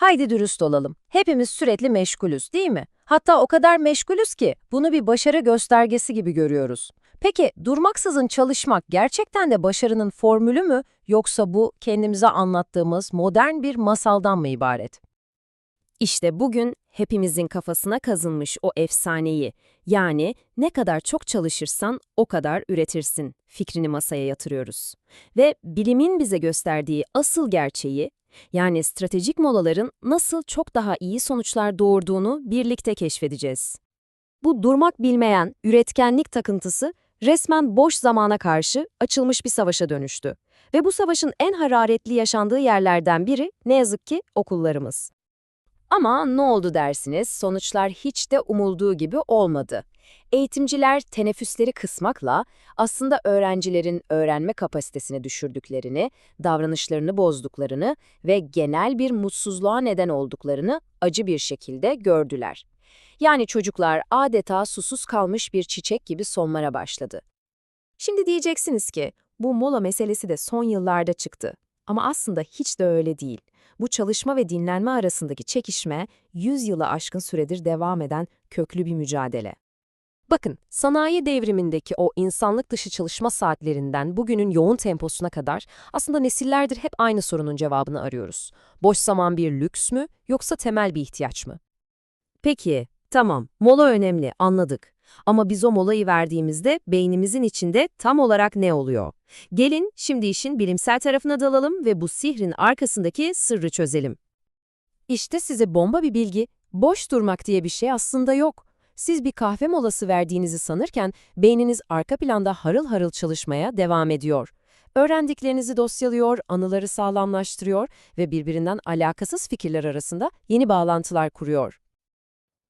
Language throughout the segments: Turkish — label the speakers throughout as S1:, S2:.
S1: Haydi dürüst olalım. Hepimiz sürekli meşgulüz, değil mi? Hatta o kadar meşgulüz ki bunu bir başarı göstergesi gibi görüyoruz. Peki durmaksızın çalışmak gerçekten de başarının formülü mü yoksa bu kendimize anlattığımız modern bir masaldan mı ibaret?
S2: İşte bugün hepimizin kafasına kazınmış o efsaneyi, yani ne kadar çok çalışırsan o kadar üretirsin fikrini masaya yatırıyoruz. Ve bilimin bize gösterdiği asıl gerçeği, yani stratejik molaların nasıl çok daha iyi sonuçlar doğurduğunu birlikte keşfedeceğiz. Bu durmak bilmeyen üretkenlik takıntısı resmen boş zamana karşı açılmış bir savaşa dönüştü. Ve bu savaşın en hararetli yaşandığı yerlerden biri ne yazık ki okullarımız. Ama ne oldu dersiniz, sonuçlar hiç de umulduğu gibi olmadı. Eğitimciler teneffüsleri kısmakla aslında öğrencilerin öğrenme kapasitesini düşürdüklerini, davranışlarını bozduklarını ve genel bir mutsuzluğa neden olduklarını acı bir şekilde gördüler. Yani çocuklar adeta susuz kalmış bir çiçek gibi solmaya başladı. Şimdi diyeceksiniz ki bu mola meselesi de son yıllarda çıktı. Ama aslında hiç de öyle değil. Bu çalışma ve dinlenme arasındaki çekişme 100 yılı aşkın süredir devam eden köklü bir mücadele. Bakın, sanayi devrimindeki o insanlık dışı çalışma saatlerinden bugünün yoğun temposuna kadar aslında nesillerdir hep aynı sorunun cevabını arıyoruz. Boş zaman bir lüks mü yoksa temel bir ihtiyaç mı? Peki, tamam, mola önemli, anladık. Ama biz o molayı verdiğimizde beynimizin içinde tam olarak ne oluyor? Gelin şimdi işin bilimsel tarafına dalalım ve bu sihrin arkasındaki sırrı çözelim. İşte size bomba bir bilgi. Boş durmak diye bir şey aslında yok. Siz bir kahve molası verdiğinizi sanırken beyniniz arka planda harıl harıl çalışmaya devam ediyor. Öğrendiklerinizi dosyalıyor, anıları sağlamlaştırıyor ve birbirinden alakasız fikirler arasında yeni bağlantılar kuruyor.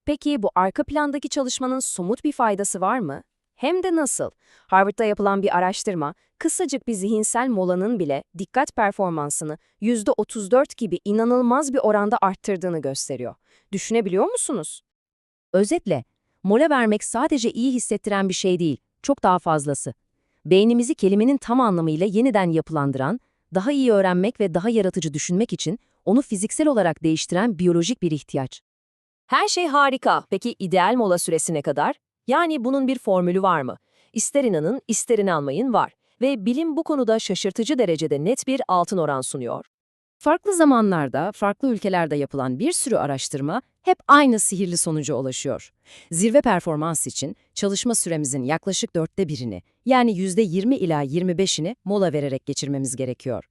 S2: Peki bu arka plandaki çalışmanın somut bir faydası var mı? Hem de nasıl? Harvard'da yapılan bir araştırma, kısacık bir zihinsel molanın bile dikkat performansını %34 gibi inanılmaz bir oranda arttırdığını gösteriyor. Düşünebiliyor musunuz? Özetle, mola vermek sadece iyi hissettiren bir şey değil, çok daha fazlası. Beynimizi kelimenin tam anlamıyla yeniden yapılandıran, daha iyi öğrenmek ve daha yaratıcı düşünmek için onu fiziksel olarak değiştiren biyolojik bir ihtiyaç. Her şey harika. Peki ideal mola süresi ne kadar? Yani bunun bir formülü var mı? İster inanın, ister inanmayın var. Ve bilim bu konuda şaşırtıcı derecede net bir altın oran sunuyor. Farklı zamanlarda, farklı ülkelerde yapılan bir sürü araştırma hep aynı sihirli sonuca ulaşıyor. Zirve performans için çalışma süremizin yaklaşık dörtte birini, yani %20 ila 25'ini mola vererek geçirmemiz gerekiyor.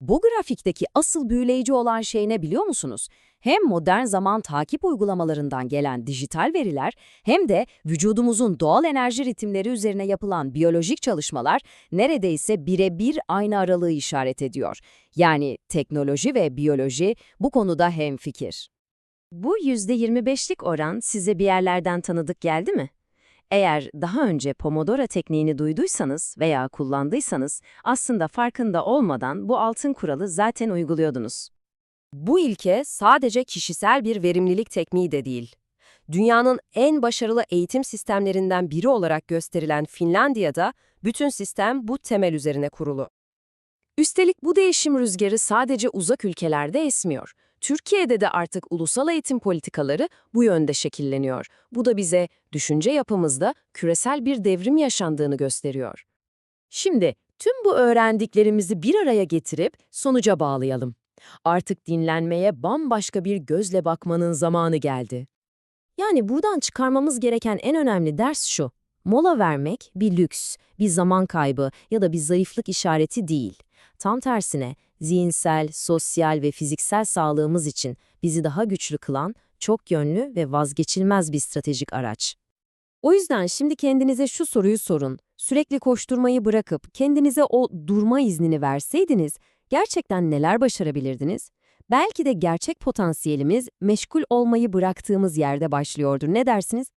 S2: Bu grafikteki asıl büyüleyici olan şey ne biliyor musunuz? Hem modern zaman takip uygulamalarından gelen dijital veriler hem de vücudumuzun doğal enerji ritimleri üzerine yapılan biyolojik çalışmalar neredeyse birebir aynı aralığı işaret ediyor. Yani teknoloji ve biyoloji bu konuda hemfikir. Bu %25'lik oran size bir yerlerden tanıdık geldi mi? Eğer daha önce Pomodoro tekniğini duyduysanız veya kullandıysanız aslında farkında olmadan bu altın kuralı zaten uyguluyordunuz. Bu ilke sadece kişisel bir verimlilik tekniği de değil. Dünyanın en başarılı eğitim sistemlerinden biri olarak gösterilen Finlandiya'da bütün sistem bu temel üzerine kurulu. Üstelik bu değişim rüzgarı sadece uzak ülkelerde esmiyor. Türkiye'de de artık ulusal eğitim politikaları bu yönde şekilleniyor. Bu da bize düşünce yapımızda küresel bir devrim yaşandığını gösteriyor. Şimdi tüm bu öğrendiklerimizi bir araya getirip sonuca bağlayalım. Artık dinlenmeye bambaşka bir gözle bakmanın zamanı geldi. Yani buradan çıkarmamız gereken en önemli ders şu. Mola vermek bir lüks, bir zaman kaybı ya da bir zayıflık işareti değil. Tam tersine zihinsel, sosyal ve fiziksel sağlığımız için bizi daha güçlü kılan çok yönlü ve vazgeçilmez bir stratejik araç. O yüzden şimdi kendinize şu soruyu sorun. Sürekli koşturmayı bırakıp kendinize o durma iznini verseydiniz gerçekten neler başarabilirdiniz? Belki de gerçek potansiyelimiz meşgul olmayı bıraktığımız yerde başlıyordur. Ne dersiniz?